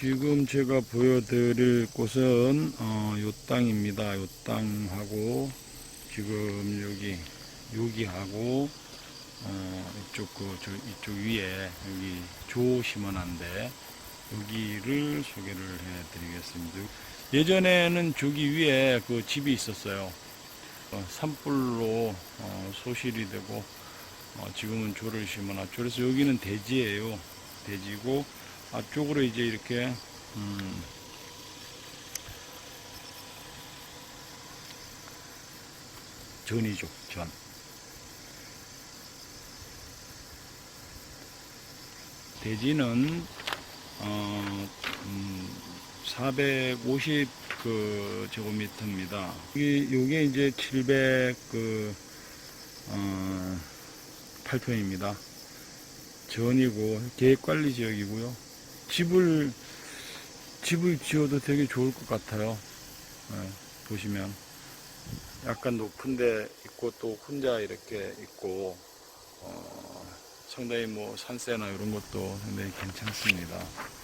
지금 제가 보여드릴 곳은 어, 요 땅입니다. 요 땅하고 지금 여기 여기하고 어, 이쪽 그 저, 이쪽 위에 여기 조 심어놨는데 여기를 소개를 해드리겠습니다. 예전에는 저기 위에 그 집이 있었어요. 어, 산불로 어, 소실이 되고 어, 지금은 조를 심어놨죠. 그래서 여기는 대지예요. 대지고 앞쪽으로 이제 이렇게 음, 전이죠. 전. 대지는 어, 음, 450 그 제곱미터입니다. 이게 요게 이제 700그 어, 8평입니다. 전이고 계획관리 지역이고요. 집을 집을 지어도 되게 좋을 것 같아요. 예, 보시면 약간 높은데 있고 또 혼자 이렇게 있고 어, 상당히 뭐 산세나 이런 것도 상당히 괜찮습니다. 음,